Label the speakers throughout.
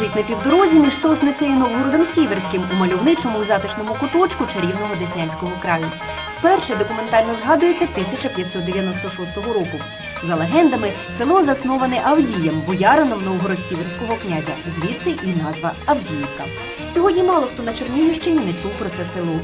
Speaker 1: лежить на півдорозі між Сосницею і Новгородом Сіверським у мальовничому затишному куточку чарівного Деснянського краю. Вперше документально згадується 1596 року. За легендами, село засноване Авдієм, боярином Новгород-Сіверського князя. Звідси і назва Авдіївка. Сьогодні мало хто на Чернігівщині не чув про це село.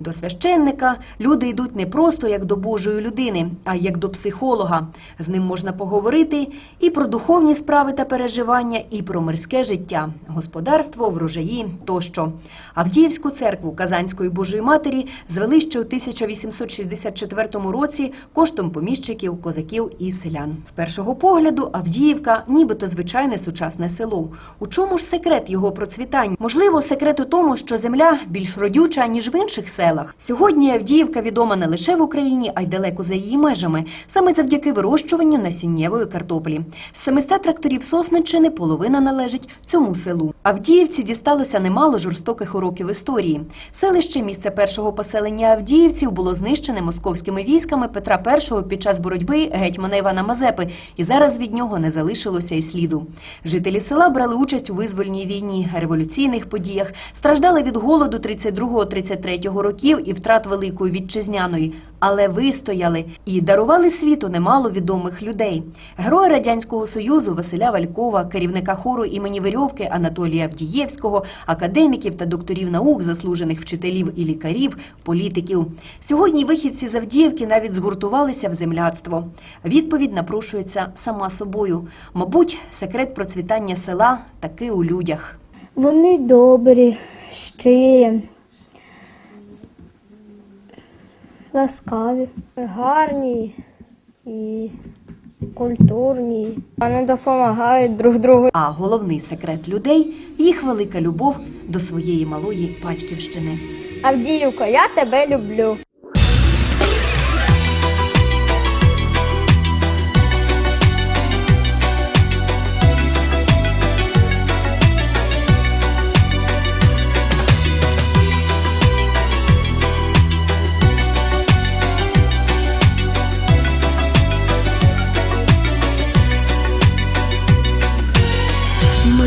Speaker 1: До священника люди йдуть не просто як до Божої людини, а як до психолога. З ним можна поговорити і про духовні справи та переживання, і про мирське життя, господарство, врожаї тощо. Авдіївську церкву Казанської Божої Матері звели ще у 1864 році коштом поміщиків, козаків і селян. З першого погляду Авдіївка нібито звичайне сучасне село. У чому ж секрет його процвітання? Можливо, секрет у тому, що земля більш родюча, ніж в інших селах. Сьогодні Авдіївка відома не лише в Україні, а й далеко за її межами, саме завдяки вирощуванню насіннєвої картоплі. З 700 тракторів Сосниччини половина належить цьому селу. Авдіївці дісталося немало жорстоких уроків історії. Селище місце першого поселення авдіївців було знищене московськими військами Петра І під час боротьби гетьмана Івана Мазепи, і зараз від нього не залишилося й сліду. Жителі села брали участь у визвольній війні, революційних подіях, страждали від голоду 32-33 років і втрат Великої Вітчизняної, але вистояли і дарували світу немало відомих людей. Герої Радянського Союзу Василя Валькова, керівника хору імені Верьовки Анатолія Авдієвського, академіків та докторів наук, заслужених вчителів і лікарів, політиків. Сьогодні вихідці з Авдіївки навіть згуртувалися в земляцтво. Відповідь напрошується сама собою. Мабуть, секрет процвітання села таки у людях.
Speaker 2: Вони добрі, щирі, ласкаві, гарні і культурні. Вони допомагають друг другу.
Speaker 1: А головний секрет людей їх велика любов до своєї малої батьківщини.
Speaker 2: Авдіївко, я тебе люблю.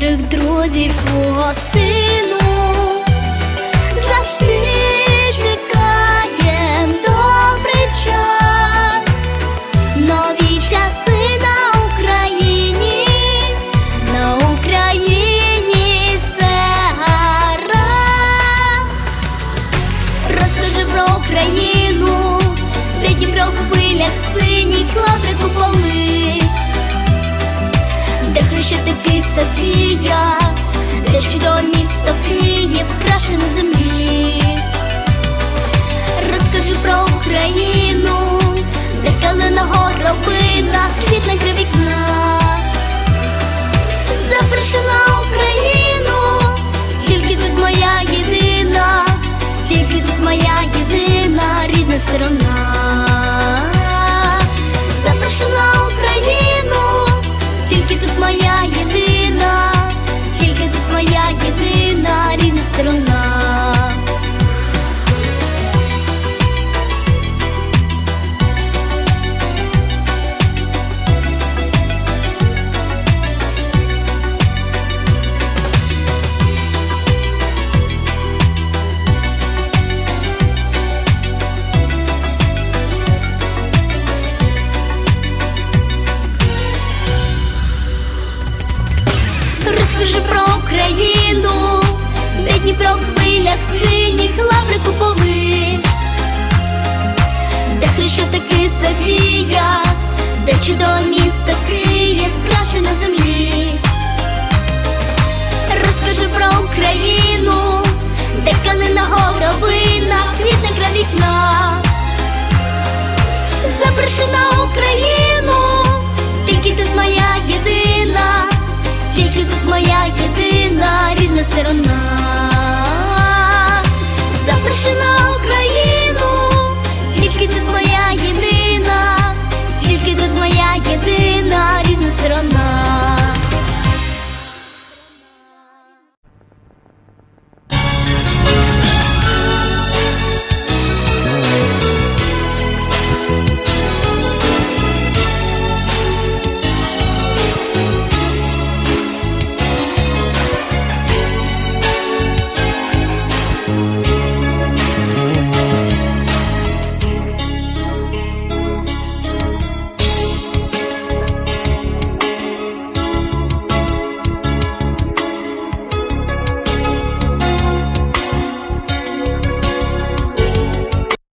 Speaker 3: щирих друзів у гостину Софія, де чудове хвилях синіх лаври куполи, де хрещатики Софія, де чудове місто Київ, краще на землі. Розкажи про Україну, де калина горобина, квітне край вікна. Україну, тільки тут моя єдина, тільки тут моя єдина рідна сторона батьківщина Україна.